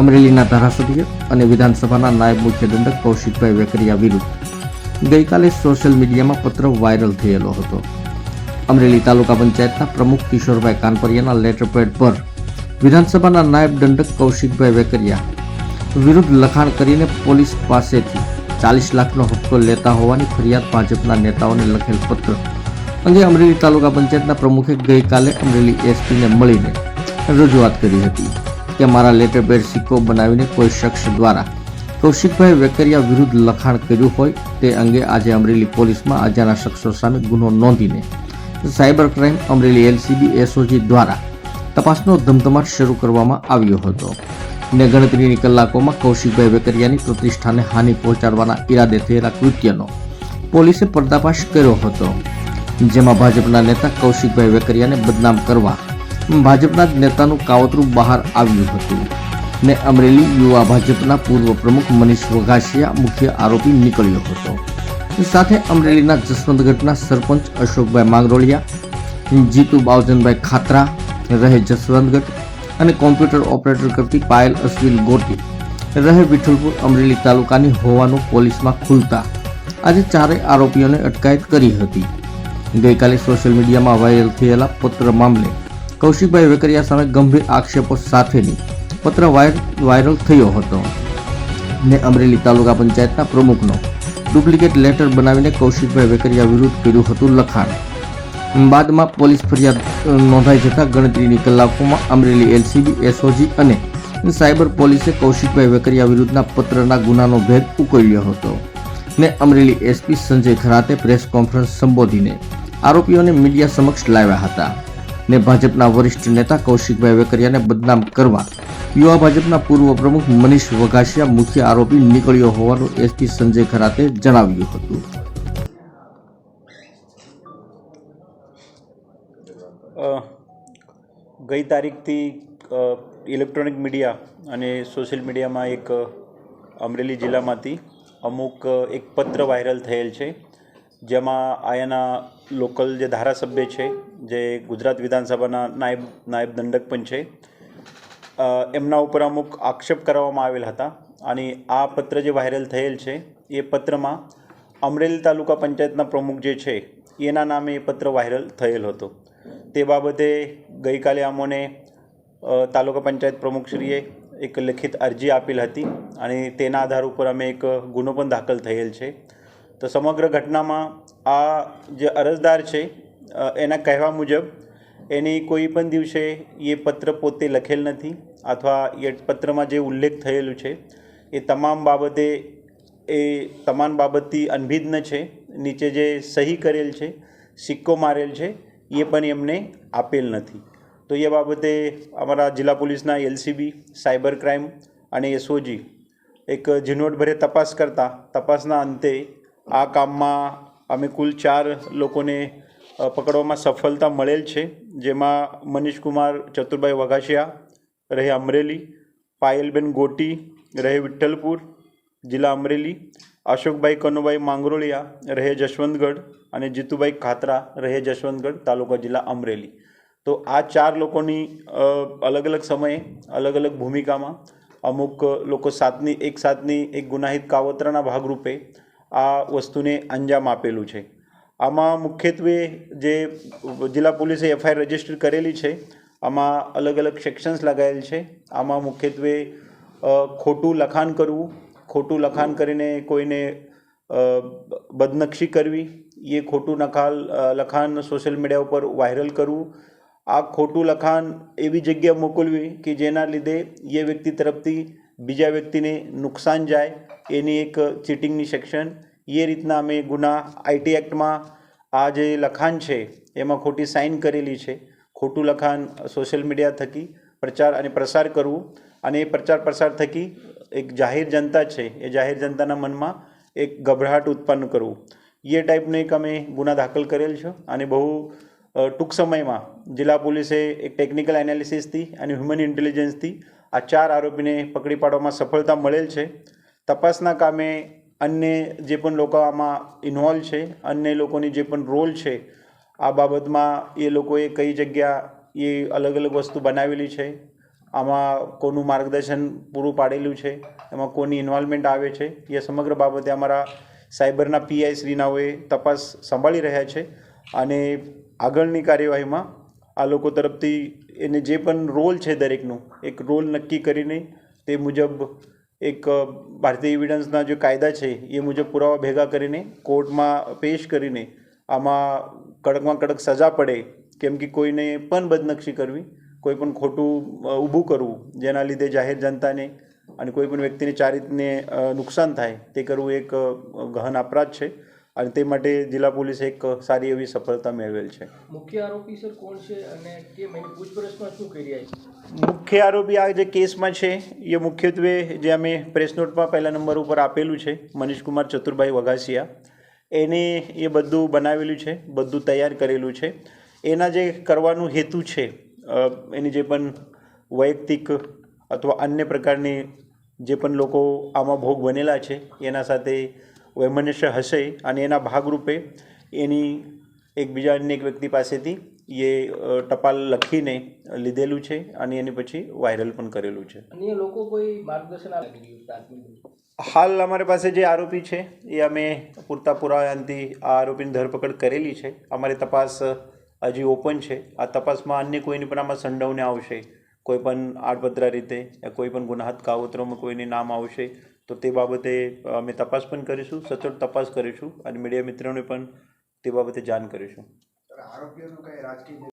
અમરેલીના ધારાસભ્ય અને વિધાનસભાના નાયબ મુખ્ય દંડક કૌશિકભાઈ વેકરિયા વિરુદ્ધ ગઈકાલે સોશિયલ મીડિયામાં પત્ર વાયરલ થયેલો હતો. અમરેલી તાલુકા પંચાયતના પ્રમુખ કિશોરભાઈ કાનપરિયાના લેટરપેડ પર વિધાનસભાના નાયબ દંડક કૌશિકભાઈ વેકરિયા વિરુદ્ધ લખાણ કરીને પોલીસ પાસેથી ચાલીસ લાખનો હપ્તો લેતા હોવાની ફરિયાદ ભાજપના નેતાઓને લખેલ પત્ર અંગે અમરેલી તાલુકા પંચાયતના પ્રમુખે ગઈકાલે અમરેલી એસપીને મળીને રજૂઆત કરી હતી. કે મારા લેટર પેડ સિક્કો બનાવીને કોઈ શખ્સ દ્વારા. કૌશિકભાઈ વેકરિયા વિરુદ્ધ લખાણ કર્યું હોય તે અંગે આજે અમરેલી પોલીસમાં આજાના શખ્સો સામે ગુનો નોંધીને cyber crime Amreli LCB SOG દ્વારા તપાસનો ધમધમાટ શરૂ કરવામાં આવ્યો હતો. ને ગણતરીની કલાકોમાં કૌશિકભાઈ વેકરિયાની પ્રતિષ્ઠાને હાનિ પહોંચાડવાના ઈરાદે થયેલા કૃત્યનો પોલીસે પર્દાફાશ કર્યો હતો. જેમાં ભાજપના નેતા કૌશિકભાઈ વેકરિયાને બદનામ કરવા ભાજપના જ નેતાનું કાવતરું બહાર આવ્યું હતું ને અમરેલી યુવા ભાજપના પૂર્વ પ્રમુખ મનીષ વઘાસિયા મુખ્ય આરોપી નીકળ્યો હતો. સાથે અમરેલીના જસવંતગઢના સરપંચ અશોકભાઈ માંગરોળિયા, જીતુ બાવજનભાઈ ખાતરા રહે જસવંતગઢ અને કોમ્પ્યુટર ઓપરેટર કરતી પાયલ અશ્વિન ગોટી રહે વિઠ્ઠલપુર અમરેલી તાલુકાની હોવાનું પોલીસમાં ખુલતા આજે ચારેય આરોપીઓને અટકાયત કરી હતી. ગઈકાલે સોશિયલ મીડિયામાં વાયરલ થયેલા પત્ર મામલે કૌશિકભાઈ વેકરિયા સામે ગંભીર આક્ષેપો સાથેની પત્ર વાયર, વાયરલ થયો હતો. ને અમરેલી તાલુકા પંચાયતના પ્રમુખનો ડુપ્લિકેટ લેટર બનાવીને કૌશિકભાઈ વેકરિયા વિરુદ્ધ કર્યું હતું લખાણ. બાદમાં પોલીસ ફરિયાદ નોંધાઈ જતા ગણતરીની કલાકોમાં અમરેલી એલસીબી, એસઓજી અને સાયબર પોલીસે કૌશિકભાઈ વેકરિયા વિરુદ્ધના પત્રના ગુનાનો ભેદ ઉકેલ્યો હતો. ને અમરેલી એસપી સંજય ખરાતે પ્રેસ કોન્ફરન્સ સંબોધીને આરોપીઓને મીડિયા સમક્ષ લાવ્યા હતા. ને ભાજપના વરિષ્ઠ નેતા કૌશિકભાઈ વેકરિયાને બદનામ કરવા. યુવા ભાજપના પૂર્વ પ્રમુખ મનીષ વઘાસિયા મુખ્ય આરોપી નીકળ્યો હોવાનું એસપી સંજય ખરાતે જણાવ્યું હતું. ગઈ તારીખથી ઇલેક્ટ્રોનિક મીડિયા અને સોશિયલ મીડિયામાં એક અમરેલી જિલ્લામાંથી અમુક એક પત્ર વાયરલ થયેલ છે. જેમાં આયાના લોકલ જે ધારાસભ્ય છે, જે ગુજરાત વિધાનસભાના નાયબ નાયબ દંડક પણ છે એમના ઉપર અમુક આક્ષેપ કરવામાં આવેલ હતા. અને આ પત્ર જે વાયરલ થયેલ છે, એ પત્રમાં અમરેલી તાલુકા પંચાયતના પ્રમુખ જે છે, એના નામે એ પત્ર વાયરલ થયેલ હતો. તે બાબતે ગઈકાલે અમોને તાલુકા પંચાયત પ્રમુખશ્રીએ એક લેખિત અરજી આપેલ હતી અને તેના આધાર ઉપર અમે એક ગુનો પણ દાખલ થયેલ છે. તો સમગ્ર ઘટનામાં આ જે અરજદાર છે એના કહેવા મુજબ એની કોઈ પણ દિવસે એ પત્ર પોતે લખેલ નથી અથવા એ પત્રમાં જે ઉલ્લેખ થયેલું છે, એ તમામ બાબતે એ તમામ બાબતથી અનભિજ્ઞ છે, નીચે જે સહી કરેલ છે, સિક્કો મારેલ છે, એ પણ એમને આપેલ નથી. તો એ બાબતે અમારા જિલ્લા પોલીસના એલસીબી, સાયબર ક્રાઇમ અને એસઓજી એક ઝીણવટભરે તપાસ કરતા, તપાસના અંતે આ કામમાં અમે કુલ ચાર લોકોને પકડવામાં સફળતા મળેલ છે. જેમાં મનીષકુમાર ચતુરભાઈ વઘાસિયા, રહે અમરેલી, પાયલબેન ગોટી, રહે વિઠ્ઠલપુર, જિલ્લા અમરેલી, અશોકભાઈ કનુભાઈ માંગરોળિયા, રહે જશવંતગઢ અને જીતુભાઈ ખાતરા, રહે જશવંતગઢ, તાલુકા જિલ્લા અમરેલી. તો આ ચાર લોકોની અલગ અલગ સમયે અલગ અલગ ભૂમિકામાં અમુક લોકો સાતની, એક સાતની, એક ગુનાહિત કાવતરાના ભાગરૂપે આ વસ્તુને અંજામ આપેલું છે. આમાં મુખ્યત્વે જે જિલ્લા પોલીસે એફઆઈઆર રજિસ્ટર કરેલી છે, આમાં અલગ અલગ સેક્શન્સ લગાવેલ છે. આમાં મુખ્યત્વે ખોટું લખાણ કરવું, ખોટું લખાણ કરીને કોઈને બદનક્ષી કરવી, એ ખોટું નખાલ લખાણ સોશિયલ મીડિયા ઉપર વાયરલ કરવું, આ ખોટું લખાણ એવી જગ્યા મોકલવી કે જેના લીધે એ વ્યક્તિ તરફથી બીજા વ્યક્તિને નુકસાન જાય, એની એક ચીટિંગની સેક્શન એ રીતના અમે ગુના આઈટી એક્ટમાં આ જે લખાણ છે, એમાં ખોટી સાઇન કરેલી છે. ખોટું લખાણ સોશિયલ મીડિયા થકી પ્રચાર અને પ્રસાર કરવું. અને એ પ્રચાર પ્રસાર થકી એક જાહેર જનતા છે, એ જાહેર જનતાના મનમાં એક ગભરાટ ઉત્પન્ન કરવું. એ ટાઈપનો એક અમે ગુના દાખલ કરેલ છે અને બહુ ટૂંક સમયમાં જિલ્લા પોલીસે એક ટેકનિકલ એનાલિસિસથી અને હ્યુમન ઇન્ટેલિજન્સથી આ ચાર આરોપીને પકડી પાડવામાં સફળતા મળેલ છે. તપાસના કામે અન્ય જે પણ લોકો આમાં ઇન્વોલ્વ છે, અન્ય લોકોની જે પણ રોલ છે, આ બાબતમાં એ લોકોએ કઈ જગ્યા એ અલગ અલગ વસ્તુ બનાવેલી છે, આમાં કોનું માર્ગદર્શન પૂરું પાડેલું છે, એમાં કોની ઇન્વોલ્વમેન્ટ આવે છે, એ સમગ્ર બાબતે અમારા સાયબરના પીઆઈ શ્રીનાઓએ તપાસ સંભાળી રહ્યા છે અને આગળની કાર્યવાહીમાં આ લોકો તરફથી એને જે પણ રોલ છે દરેકનો, એક રોલ નક્કી કરીને તે મુજબ એક ભારતીય એવિડન્સના જે કાયદા છે, એ મુજબ પુરાવા ભેગા કરીને કોર્ટમાં પેશ કરીને આમાં કડકમાં કડક સજા પડે, કેમ કે કોઈને પણ બદનક્ષી કરવી, કોઈ પણ ખોટું ઊભું કરવું, જેના લીધે જાહેર જનતાને અને કોઈ પણ વ્યક્તિને ચારિત્રને નુકસાન થાય, તે કરવું એક ગહન અપરાધ છે. અને તે માટે જિલ્લા પોલીસે એક સારી એવી સફળતા મેળવેલ છે. મુખ્ય આરોપી સર કોણ છે અને કેમ એની પૂછપરછમાં શું કરી છે? મુખ્ય આરોપી આ જે કેસમાં છે એ મુખ્યત્વે જે અમે પ્રેસ નોટમાં પહેલા નંબર ઉપર આપેલું છે મનીષકુમાર ચતુરભાઈ વઘાસિયા. એને એ બધું બનાવેલું છે બધું તૈયાર કરેલું છે. એના જે કરવાનું હેતુ છે એની જે પણ વૈયક્તિક અથવા અન્ય પ્રકારની જે પણ લોકો આમાં ભોગ બનેલા છે એના સાથે વૈમનસ્ય હશે અને એના ભાગરૂપે એની એકબીજા અન્ય એક વ્યક્તિ પાસેથી એ ટપાલ લખીને લીધેલું છે અને એની પછી વાયરલ પણ કરેલું છે. લોકો કોઈ માર્ગદર્શન હાલ અમારી પાસે જે આરોપી છે એ અમે પૂરતા પુરાવાથી આ આરોપીની ધરપકડ કરેલી છે. અમારી તપાસ હજી ઓપન છે. આ તપાસમાં અન્ય કોઈની પણ આમાં સંડવને આવશે કોઈ પણ આડપત્રા રીતે કોઈ પણ ગુનાહત કાવતરોમાં કોઈને નામ આવશે તો તે બાબતે અમે તપાસ પણ કરીશું, સચોટ તપાસ કરીશું, અને મીડિયા મિત્રોને પણ તે બાબતે જાણ કરીશું. આરોપીઓનું કઈ રાજકીય